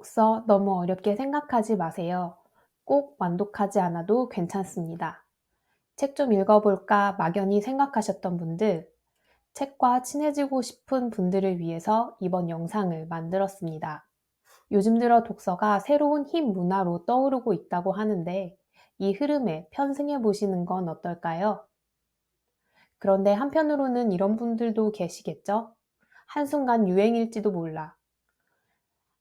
독서 너무 어렵게 생각하지 마세요. 꼭 완독하지 않아도 괜찮습니다. 책 좀 읽어볼까 막연히 생각하셨던 분들, 책과 친해지고 싶은 분들을 위해서 이번 영상을 만들었습니다. 요즘 들어 독서가 새로운 힙 문화로 떠오르고 있다고 하는데 이 흐름에 편승해 보시는 건 어떨까요? 그런데 한편으로는 이런 분들도 계시겠죠? 한순간 유행일지도 몰라.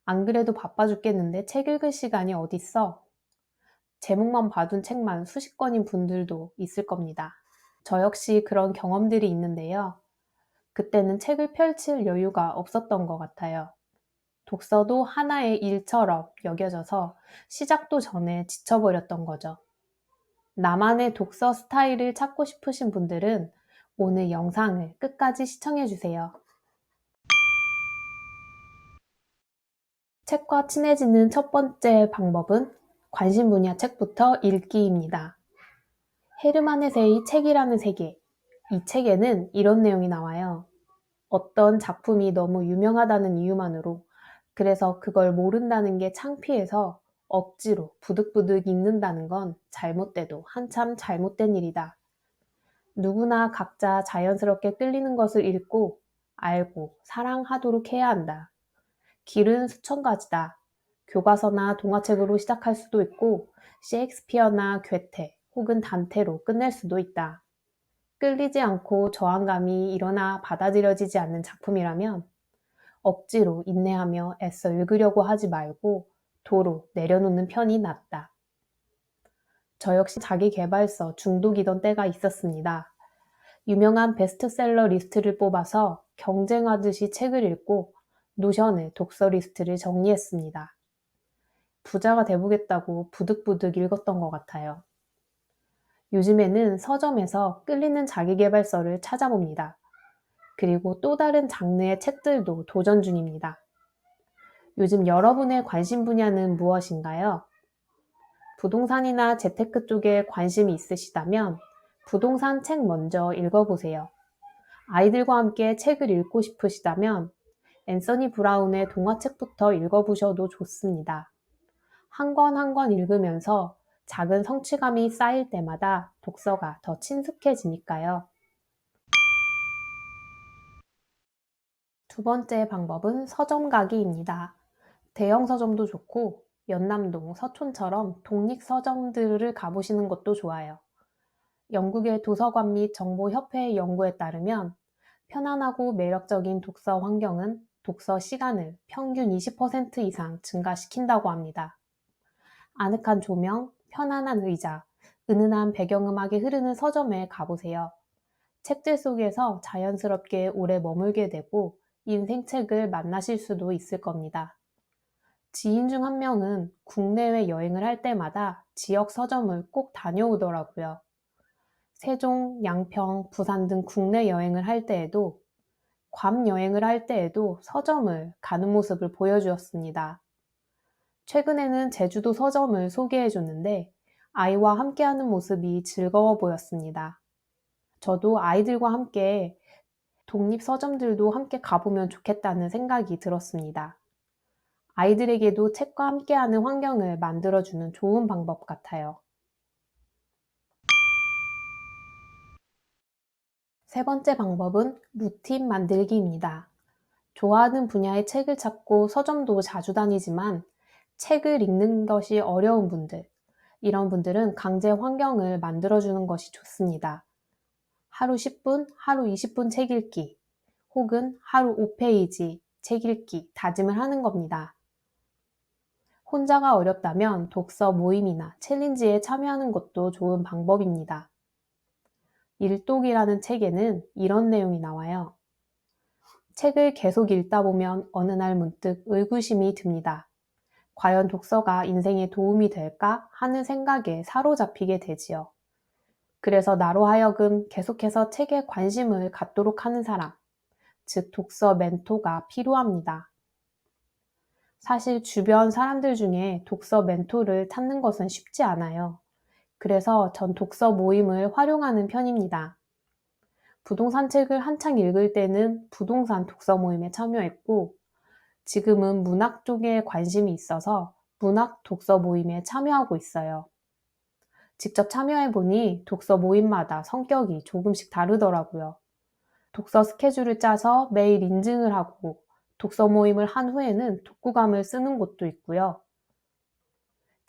안 그래도 바빠 죽겠는데 책 읽을 시간이 어딨어? 제목만 봐둔 책만 수십 권인 분들도 있을 겁니다. 저 역시 그런 경험들이 있는데요. 그때는 책을 펼칠 여유가 없었던 것 같아요. 독서도 하나의 일처럼 여겨져서 시작도 전에 지쳐버렸던 거죠. 나만의 독서 스타일을 찾고 싶으신 분들은 오늘 영상을 끝까지 시청해주세요. 책과 친해지는 첫 번째 방법은 관심 분야 책부터 읽기입니다. 헤르만 헤세의 책이라는 세계. 이 책에는 이런 내용이 나와요. 어떤 작품이 너무 유명하다는 이유만으로 그래서 그걸 모른다는 게 창피해서 억지로 부득부득 읽는다는 건 잘못돼도 한참 잘못된 일이다. 누구나 각자 자연스럽게 끌리는 것을 읽고 알고 사랑하도록 해야 한다. 길은 수천 가지다. 교과서나 동화책으로 시작할 수도 있고 셰익스피어나 괴테 혹은 단테로 끝낼 수도 있다. 끌리지 않고 저항감이 일어나 받아들여지지 않는 작품이라면 억지로 인내하며 애써 읽으려고 하지 말고 도로 내려놓는 편이 낫다. 저 역시 자기 개발서 중독이던 때가 있었습니다. 유명한 베스트셀러 리스트를 뽑아서 경쟁하듯이 책을 읽고 노션에 독서 리스트를 정리했습니다. 부자가 돼보겠다고 부득부득 읽었던 것 같아요. 요즘에는 서점에서 끌리는 자기개발서를 찾아봅니다. 그리고 또 다른 장르의 책들도 도전 중입니다. 요즘 여러분의 관심 분야는 무엇인가요? 부동산이나 재테크 쪽에 관심이 있으시다면 부동산 책 먼저 읽어보세요. 아이들과 함께 책을 읽고 싶으시다면 앤서니 브라운의 동화책부터 읽어보셔도 좋습니다. 한 권 한 권 읽으면서 작은 성취감이 쌓일 때마다 독서가 더 친숙해지니까요. 두 번째 방법은 서점 가기입니다. 대형 서점도 좋고 연남동, 서촌처럼 독립 서점들을 가보시는 것도 좋아요. 영국의 도서관 및 정보협회의 연구에 따르면 편안하고 매력적인 독서 환경은 독서 시간을 평균 20% 이상 증가시킨다고 합니다. 아늑한 조명, 편안한 의자, 은은한 배경음악이 흐르는 서점에 가보세요. 책들 속에서 자연스럽게 오래 머물게 되고 인생책을 만나실 수도 있을 겁니다. 지인 중 한 명은 국내외 여행을 할 때마다 지역 서점을 꼭 다녀오더라고요. 세종, 양평, 부산 등 국내 여행을 할 때에도 괌 여행을 할 때에도 서점을 가는 모습을 보여주었습니다. 최근에는 제주도 서점을 소개해 줬는데 아이와 함께하는 모습이 즐거워 보였습니다. 저도 아이들과 함께 독립 서점들도 함께 가보면 좋겠다는 생각이 들었습니다. 아이들에게도 책과 함께하는 환경을 만들어주는 좋은 방법 같아요. 세 번째 방법은 루틴 만들기입니다. 좋아하는 분야의 책을 찾고 서점도 자주 다니지만 책을 읽는 것이 어려운 분들, 이런 분들은 강제 환경을 만들어주는 것이 좋습니다. 하루 10분, 하루 20분 책 읽기, 혹은 하루 5페이지 책 읽기 다짐을 하는 겁니다. 혼자가 어렵다면 독서 모임이나 챌린지에 참여하는 것도 좋은 방법입니다. 일독이라는 책에는 이런 내용이 나와요. 책을 계속 읽다 보면 어느 날 문득 의구심이 듭니다. 과연 독서가 인생에 도움이 될까 하는 생각에 사로잡히게 되지요. 그래서 나로 하여금 계속해서 책에 관심을 갖도록 하는 사람, 즉 독서 멘토가 필요합니다. 사실 주변 사람들 중에 독서 멘토를 찾는 것은 쉽지 않아요. 그래서 전 독서 모임을 활용하는 편입니다. 부동산 책을 한창 읽을 때는 부동산 독서 모임에 참여했고, 지금은 문학 쪽에 관심이 있어서 문학 독서 모임에 참여하고 있어요. 직접 참여해보니 독서 모임마다 성격이 조금씩 다르더라고요. 독서 스케줄을 짜서 매일 인증을 하고 독서 모임을 한 후에는 독후감을 쓰는 곳도 있고요.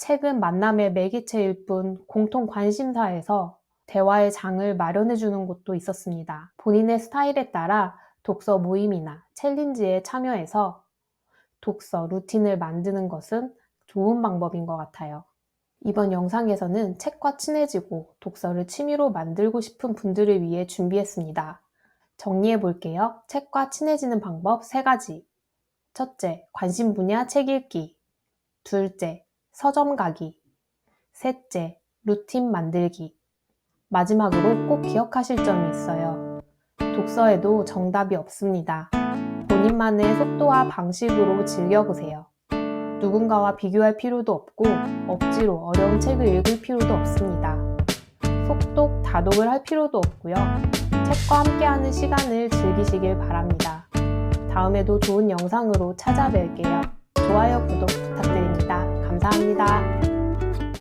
책은 만남의 매개체일 뿐 공통 관심사에서 대화의 장을 마련해 주는 곳도 있었습니다. 본인의 스타일에 따라 독서 모임이나 챌린지에 참여해서 독서 루틴을 만드는 것은 좋은 방법인 것 같아요. 이번 영상에서는 책과 친해지고 독서를 취미로 만들고 싶은 분들을 위해 준비했습니다. 정리해 볼게요. 책과 친해지는 방법 3가지. 첫째, 관심 분야 책 읽기. 둘째, 서점 가기. 셋째, 루틴 만들기. 마지막으로 꼭 기억하실 점이 있어요. 독서에도 정답이 없습니다. 본인만의 속도와 방식으로 즐겨보세요. 누군가와 비교할 필요도 없고 억지로 어려운 책을 읽을 필요도 없습니다. 속독, 다독을 할 필요도 없고요. 책과 함께하는 시간을 즐기시길 바랍니다. 다음에도 좋은 영상으로 찾아뵐게요. 좋아요, 구독 부탁드립니다. 감사합니다.